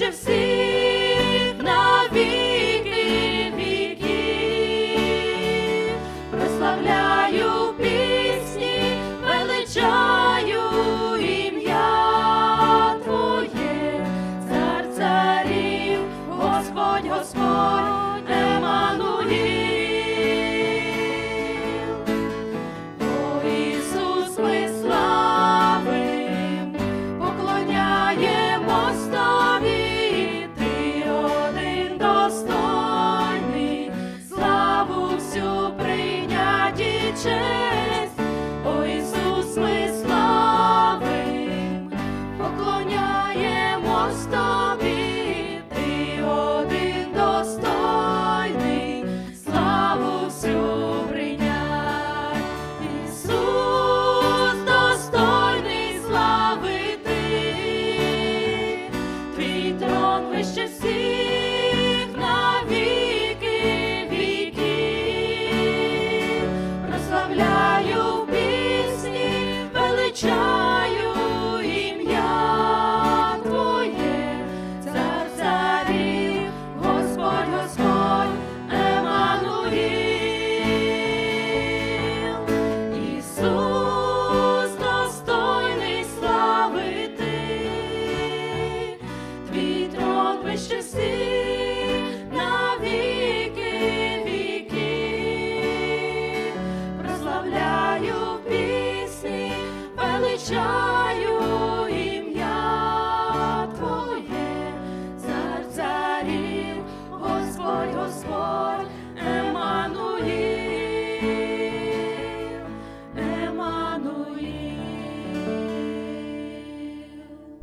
ship sea. 是 Знаєш часи на віки, віки, прославляю пісні велича.